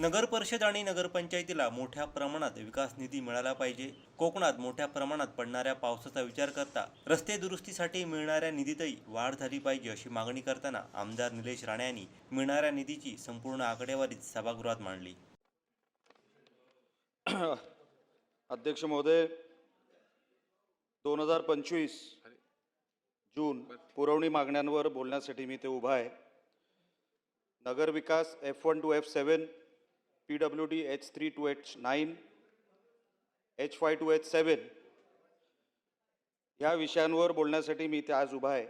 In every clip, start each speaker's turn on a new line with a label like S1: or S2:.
S1: नगर परिषद आणि नगरपंचायतीला मोठ्या प्रमाणात विकास निधी मिळाला पाहिजे. कोकणात मोठ्या प्रमाणात पडणाऱ्या पावसाचा विचार करता रस्ते दुरुस्तीसाठी मिळणाऱ्या निधीतही वाढ झाली पाहिजे अशी मागणी करताना आमदार निलेश राणे यांनी मिळणाऱ्या निधीची संपूर्ण आकडेवारीत सभागृहात मांडली.
S2: अध्यक्ष महोदय दोन हजार पंचवीस जून पुरवणी मागण्यांवर बोलण्यासाठी मी ते उभा आहे. नगर विकास F one two F seven P W D H three two H nine H five two H seven ह्या विषयांवर बोलण्यासाठी मी ते आज उभा आहे.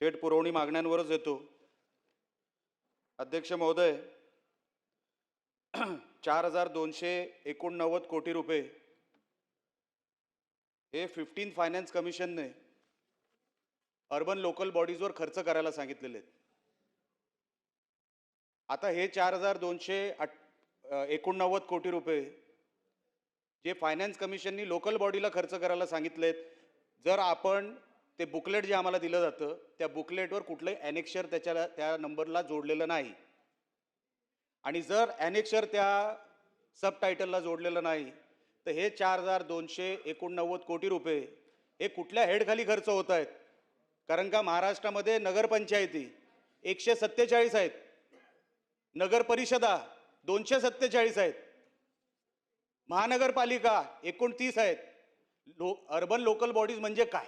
S2: थेट पुरवणी मागण्यांवरच येतो. अध्यक्ष महोदय चार हजार दोनशे एकोणनव्वद कोटी रुपये हे फिफ्टीन फायनान्स कमिशनने अर्बन लोकल बॉडीजवर खर्च करायला सांगितलेले आहेत. आता हे चार हजार दोनशे आठ एकोणनव्वद कोटी रुपये जे फायनान्स कमिशननी लोकल बॉडीला खर्च करायला सांगितलेत जर आपण ते बुकलेट जे आम्हाला दिलं जातं त्या बुकलेटवर कुठलंही ॲनेक्शर त्याच्याला त्या नंबरला जोडलेलं नाही. आणि जर ॲनेक्शर त्या सब टायटलला जोडलेलं नाही तर हे चार हजार दोनशे एकोणनव्वद कोटी रुपये हे कुठल्या हेडखाली खर्च होत आहेत? कारण का महाराष्ट्रामध्ये नगरपंचायती एकशे सत्तेचाळीस आहेत. नगर परिषदा दोनशे सत्तेचाळीस आहेत. महानगरपालिका एकोणतीस आहेत. लो अर्बन लोकल बॉडीज म्हणजे काय?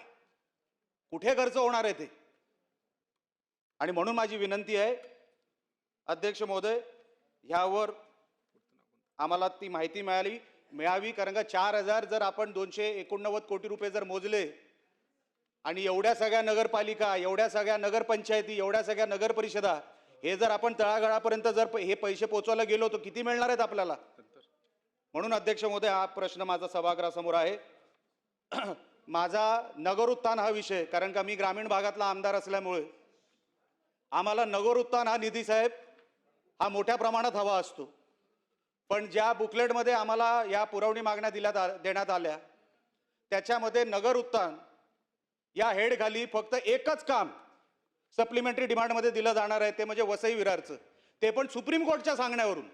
S2: कुठे खर्च होणार आहे ते? आणि म्हणून माझी विनंती आहे अध्यक्ष महोदय ह्यावर आम्हाला ती माहिती मिळाली. मिळावी कारण का चार हजार जर आपण दोनशे एकोणनव्वद कोटी रुपये जर मोजले आणि एवढ्या सगळ्या नगरपालिका एवढ्या सगळ्या नगरपंचायती एवढ्या सगळ्या नगरपरिषदा हे जर आपण तळागाळापर्यंत जर प- हे पैसे पोचवायला गेलो तर किती मिळणार आहेत आपल्याला? म्हणून अध्यक्ष महोदय हा प्रश्न माझा सभागृहासमोर आहे. माझा नगर उत्थान हा विषय कारण का मी ग्रामीण भागातला आमदार असल्यामुळे आम्हाला नगर उत्थान हा निधी साहेब हा मोठ्या प्रमाणात हवा असतो. पण ज्या बुकलेटमध्ये आम्हाला या पुरवणी मागण्या दिल्या देण्यात आल्या त्याच्यामध्ये नगर उत्थान या हेडखाली फक्त एकच काम सप्लिमेंटरी डिमांडमध्ये दिलं जाणार आहे ते म्हणजे वसई विरारचं. ते पण सुप्रीम कोर्टच्या सांगण्यावरून.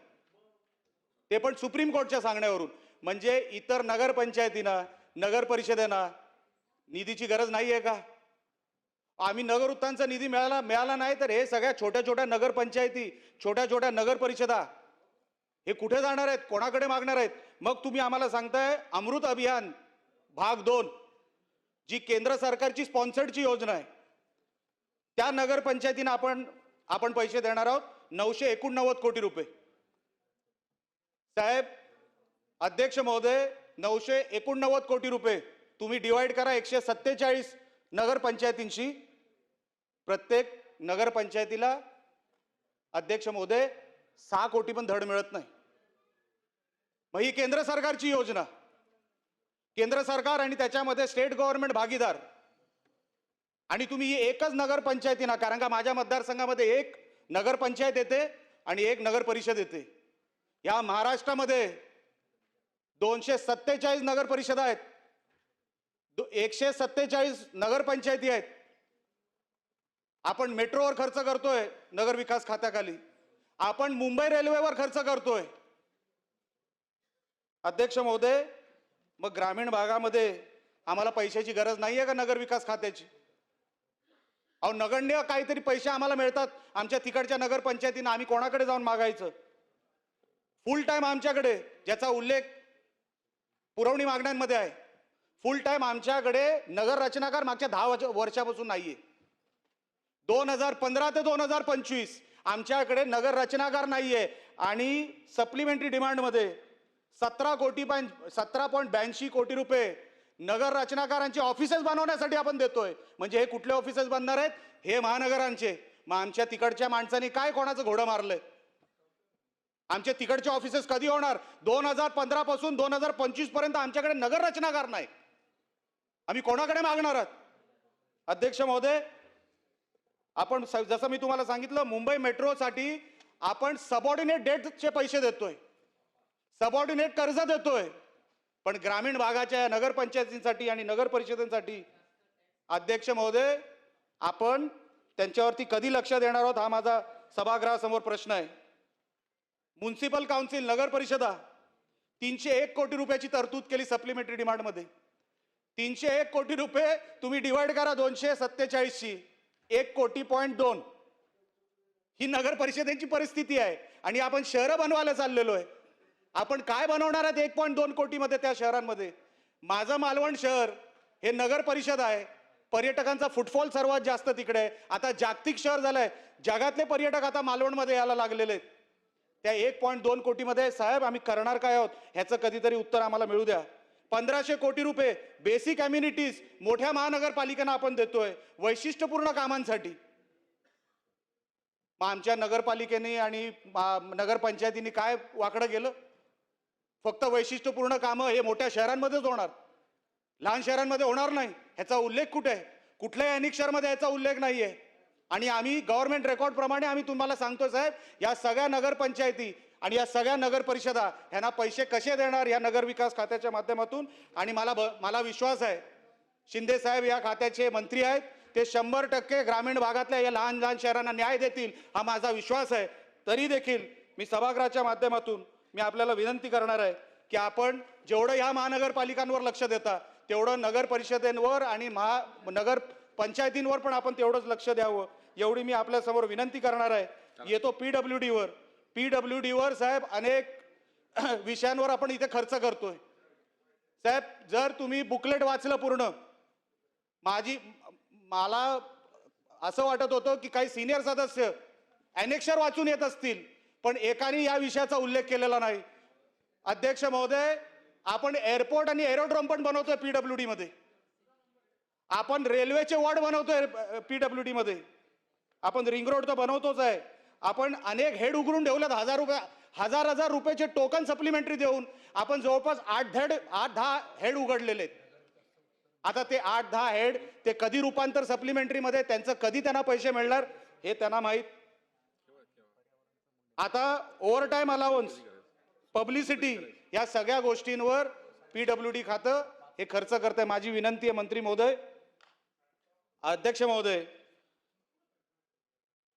S2: ते पण सुप्रीम कोर्टच्या सांगण्यावरून. म्हणजे इतर नगरपंचायतीनं नगरपरिषदेना निधीची गरज नाही आहे का? आम्ही नगर उत्थानचा निधी मिळाला मिळाला नाही तर हे सगळ्या छोट्या छोट्या नगरपंचायती छोट्या छोट्या नगर परिषदा हे कुठे जाणार आहेत? कोणाकडे मागणार आहेत? मग तुम्ही आम्हाला सांगताय अमृत अभियान भाग दोन जी केंद्र सरकारची स्पॉन्सर्डची योजना आहे. त्या नगरपंचायतीनं आपण आपण पैसे देणार आहोत. नऊशे एकोणनव्वद कोटी रुपये. साहेब अध्यक्ष महोदय नऊशे एकोणनव्वद कोटी रुपये तुम्ही डिवाइड करा एकशे सत्तेचाळीस नगरपंचायतींशी. प्रत्येक नगरपंचायतीला अध्यक्ष महोदय सहा कोटी पण धड मिळत नाही. मग ही केंद्र सरकारची योजना. केंद्र सरकार आणि त्याच्यामध्ये स्टेट गव्हर्नमेंट भागीदार आणि तुम्ही ही एकच नगरपंचायतीना कारण का माझ्या मतदारसंघामध्ये एक नगरपंचायत येते आणि एक नगर परिषद येते. या महाराष्ट्रामध्ये दोनशे सत्तेचाळीस नगरपरिषदा आहेत. एकशे सत्तेचाळीस नगरपंचायती आहेत. आपण मेट्रोवर खर्च करतोय नगर विकास खात्याखाली. आपण मुंबई रेल्वेवर खर्च करतोय. अध्यक्ष महोदय मग ग्रामीण भागामध्ये आम्हाला पैशाची गरज नाही आहे का नगर विकास खात्याची? अहो नगण्य काहीतरी पैसे आम्हाला मिळतात. आमच्या तिकडच्या नगरपंचायतीनं आम्ही कोणाकडे जाऊन मागायचं? फुल टाईम आमच्याकडे ज्याचा उल्लेख पुरवणी मागण्यांमध्ये आहे. फुल टाईम आमच्याकडे नगर रचनाकार मागच्या दहा वर्ष- वर्षापासून नाहीये. दोन हजार पंधरा ते दोन हजार पंचवीस आमच्याकडे नगर रचनाकार नाहीये. आणि सप्लिमेंटरी डिमांडमध्ये सतरा कोटी पॉईंट सतरा पॉईंट ब्याऐंशी कोटी रुपये नगर रचनाकारांची ऑफिसेस बनवण्यासाठी आपण देतोय. म्हणजे हे कुठले ऑफिसेस बनणार आहेत? हे महानगरांचे. मग आमच्या तिकडच्या माणसांनी काय कोणाचं घोडं मारलंय? आमच्या तिकडचे ऑफिसेस कधी होणार? दोन हजार पंधरा पासून दोन हजार पंचवीसपर्यंत आमच्याकडे नगर रचनाकार नाही. आम्ही कोणाकडे मागणार आहात? अध्यक्ष महोदय आपण स- जसं मी तुम्हाला सांगितलं मुंबई मेट्रोसाठी आपण सबऑर्डिनेट डेटचे पैसे देतोय. सबऑर्डिनेट कर्ज देतोय. पण ग्रामीण भागाच्या नगरपंचायतींसाठी आणि नगर परिषदेसाठी अध्यक्ष महोदय आपण त्यांच्यावरती कधी लक्ष देणार आहोत हा माझा सभागृहासमोर प्रश्न आहे. म्युन्सिपल काउन्सिल नगर परिषदा तीनशे एक कोटी रुपयाची तरतूद केली सप्लिमेंटरी डिमांडमध्ये तीनशे एक कोटी रुपये तुम्ही डिवाइड करा दोनशे सत्तेचाळीसशी. एक कोटी पॉईंट दोन. ही नगर परिषदेची परिस्थिती आहे. आणि आपण शहरं बनवायला चाललेलो आहे. आपण काय बनवणार आहात एक पॉईंट दोन कोटीमध्ये त्या शहरांमध्ये? माझं मालवण शहर हे नगर परिषद आहे. पर्यटकांचा फुटफॉल सर्वात जास्त तिकडे आहे. आता जागतिक शहर झालंय. जगातले पर्यटक आता मालवणमध्ये यायला लागलेले आहेत. त्या एक पॉईंट दोन कोटीमध्ये साहेब आम्ही करणार काय आहोत? ह्याचं कधीतरी उत्तर आम्हाला मिळू द्या. पंधराशे कोटी रुपये बेसिक अम्युनिटीज मोठ्या महानगरपालिकांना आपण देतोय. वैशिष्ट्यपूर्ण कामांसाठी. मग आमच्या नगरपालिकेने आणि नगरपंचायतीने काय वाकडं गेलं फक्त वैशिष्ट्यपूर्ण कामं हे मोठ्या शहरांमध्येच होणार. लहान शहरांमध्ये होणार नाही ह्याचा उल्लेख कुठे आहे? कुठल्याही अनेक शहरमध्ये याचा उल्लेख नाही आहे आणि आम्ही गव्हर्नमेंट रेकॉर्डप्रमाणे आम्ही तुम्हाला सांगतो साहेब या सगळ्या नगरपंचायती आणि या सगळ्या नगर परिषदा ह्यांना पैसे कसे देणार या नगर विकास खात्याच्या माध्यमातून? आणि मला ब मला विश्वास आहे शिंदे साहेब या खात्याचे मंत्री आहेत ते शंभर टक्के ग्रामीण भागातल्या या लहान लहान शहरांना न्याय देतील हा माझा विश्वास आहे. तरी देखील मी सभागृहाच्या माध्यमातून मी आपल्याला विनंती करणार आहे की आपण जेवढं ह्या महानगरपालिकांवर लक्ष देता तेवढं नगर परिषदेंवर आणि महा नगर पंचायतींवर पण आपण तेवढंच लक्ष द्यावं. एवढी मी आपल्यासमोर विनंती करणार आहे. येतो पी डब्ल्यू डीवर पी डब्ल्यू डीवर साहेब अनेक विषयांवर आपण इथे खर्च करतोय. साहेब जर तुम्ही बुकलेट वाचलं पूर्ण माझी मला असं वाटत होतं की काही सिनियर सदस्य अनेक्षर वाचून येत असतील. पण एकाने या विषयाचा उल्लेख केलेला नाही. अध्यक्ष महोदय आपण एअरपोर्ट आणि एरोड्रोम पण बनवतोय पीडब्ल्यू डब्ल्यू डीमध्ये आपण रेल्वेचे वॉर्ड बनवतोय पीडब्ल्यू डब्ल्यू डीमध्ये आपण रिंग रोड तर बनवतोच आहे. आपण अनेक हेड उघडून ठेवलेत हजार रुपये हजार हजार रुपयाचे टोकन सप्लिमेंटरी देऊन आपण जवळपास आठ धड आठ दहा हेड उघडलेले आहेत. आता ते आठ दहा हेड ते कधी रूपांतर सप्लिमेंटरीमध्ये त्यांचं कधी त्यांना पैसे मिळणार हे त्यांना माहीत आता ओव्हर टाईम अलावन्स पब्लिसिटी या सगळ्या गोष्टींवर पीडब्ल्यू डी खातं हे खर्च करतंय. माझी विनंती आहे मंत्री महोदय अध्यक्ष महोदय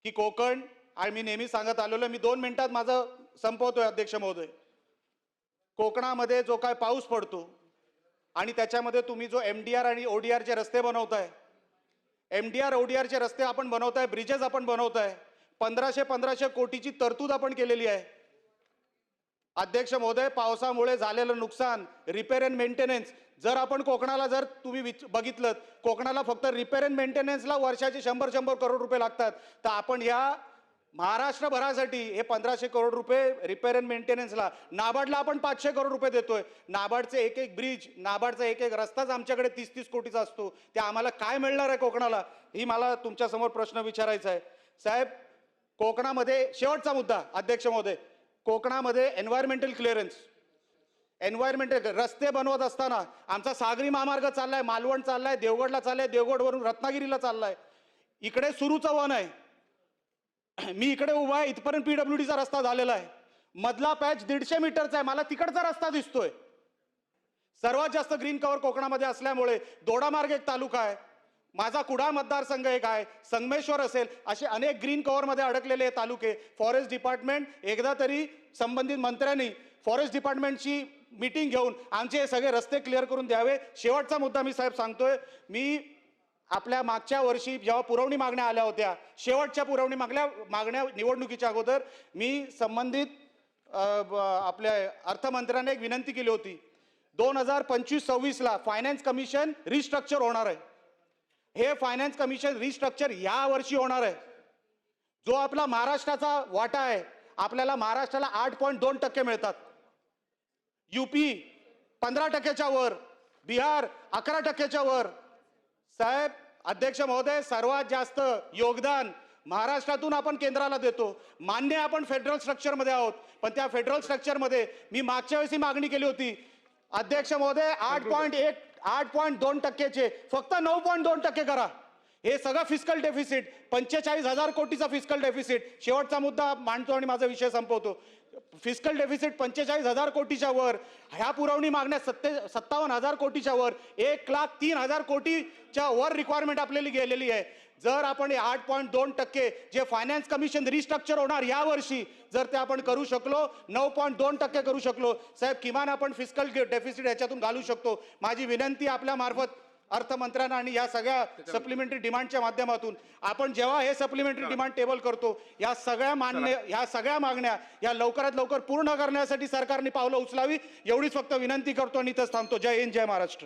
S2: की कोकण आणि मी नेहमी सांगत आलेलो मी दोन मिनिटात माझं संपवतोय अध्यक्ष महोदय. कोकणामध्ये जो काय पाऊस पडतो आणि त्याच्यामध्ये तुम्ही जो एम डी आर आणि ओ डी आरचे रस्ते बनवताय M D R O D आरचे रस्ते आपण बनवताय ब्रिजेस आपण बनवताय पंधराशे पंधराशे कोटीची तरतूद आपण केलेली आहे. अध्यक्ष महोदय पावसामुळे झालेलं नुकसान रिपेअर अँड मेंटेनन्स जर आपण कोकणाला जर तुम्ही विच बघितलं कोकणाला फक्त रिपेअर अँड मेंटेनन्सला वर्षाचे शंभर शंभर करोड रुपये लागतात. तर आपण ह्या महाराष्ट्रभरासाठी हे पंधराशे करोड रुपये रिपेअर अँड मेंटेनन्सला नाबार्डला आपण पाचशे करोड रुपये देतोय. नाबार्डचे एक एक ब्रिज नाबार्डचा एक एक रस्ताच आमच्याकडे तीस तीस कोटीचा असतो. ते आम्हाला काय मिळणार आहे कोकणाला? ही मला तुमच्यासमोर प्रश्न विचारायचा आहे. साहेब कोकणामध्ये शेवटचा मुद्दा अध्यक्ष महोदय. कोकणामध्ये एन्व्हायरमेंटल क्लिअरन्स एन्व्हायरमेंटल रस्ते बनवत असताना आमचा सागरी महामार्ग चाललाय मालवण चाललाय देवगडला चाललाय देवगडवरून रत्नागिरीला चाललाय. इकडे सुरूचं वन आहे. मी इकडे उभा आहे इथपर्यंत पीडब्ल्यू डीचा रस्ता झालेला आहे. मधला पॅच दीडशे मीटरचा आहे. मला तिकडचा रस्ता दिसतोय. सर्वात जास्त ग्रीन कव्हर कोकणामध्ये असल्यामुळे दोडामार्ग एक तालुका आहे. माझा कुडाळ मतदारसंघ एक आहे संगमेश्वर असेल असे अनेक ग्रीन कव्हरमध्ये अडकलेले तालुके. फॉरेस्ट डिपार्टमेंट एकदा तरी संबंधित मंत्र्यांनी फॉरेस्ट डिपार्टमेंटची मीटिंग घेऊन आमचे हे सगळे रस्ते क्लिअर करून द्यावे. शेवटचा मुद्दा मी साहेब सांगतोय मी आपल्या मागच्या वर्षी जेव्हा पुरवणी मागण्या आल्या होत्या शेवटच्या पुरवणी मागल्या मागण्या निवडणुकीच्या अगोदर मी संबंधित आपल्या अर्थमंत्र्यांना एक विनंती केली होती. दोन हजार पंचवीस सव्वीसला फायनान्स कमिशन रिस्ट्रक्चर होणार आहे. हे फायनान्स कमिशन रिस्ट्रक्चर या वर्षी होणार आहे. जो आपला महाराष्ट्राचा वाटा आहे आपल्याला महाराष्ट्राला आठ पॉईंट दोन टक्के मिळतात. युपी पंधरा टक्क्याच्या वर बिहार अकरा टक्क्याच्या वर. साहेब अध्यक्ष महोदय सर्वात जास्त योगदान महाराष्ट्रातून आपण केंद्राला देतो. मान्य आपण फेडरल स्ट्रक्चरमध्ये आहोत पण त्या फेडरल स्ट्रक्चरमध्ये मी मागच्या वेळेस मागणी केली होती. अध्यक्ष महोदय आठ पॉईंट एक आठ पॉईंट दोन टक्क्याचे फक्त नऊ पॉईंट दोन टक्के करा. हे सगळं फिजिकल डेफिसिट पंचेचाळीस हजार कोटीचा फिस्कल डेफिसिट शेवटचा मुद्दा मांडतो आणि माझा विषय संपवतो. फिजिकल डेफिसिट पंचेचाळीस हजार कोटीच्या वर ह्या पुरवणी मागण्या सत्ते सत्तावन्न हजार कोटीच्या वर एक लाख तीन हजार कोटीच्या वर रिक्वायरमेंट आपल्याला गेलेली आहे. जर आपण हे आठ पॉईंट दोन टक्के जे फायनान्स कमिशन रिस्ट्रक्चर होणार या वर्षी जर ते आपण करू शकलो नऊ पॉईंट दोन टक्के करू शकलो साहेब किमान आपण फिजिकल डेफिसिट याच्यातून घालू शकतो. माझी विनंती आपल्या मार्फत अर्थमंत्र्यांना आणि या सगळ्या सप्लिमेंटरी डिमांडच्या माध्यमातून आपण जेव्हा हे सप्लिमेंटरी डिमांड टेबल करतो या सगळ्या मान्य ह्या सगळ्या मागण्या या लवकरात लवकर पूर्ण करण्यासाठी सरकारने पावलं उचलावी एवढीच फक्त विनंती करतो आणि इथंच थांबतो. जय हिंद जय महाराष्ट्र.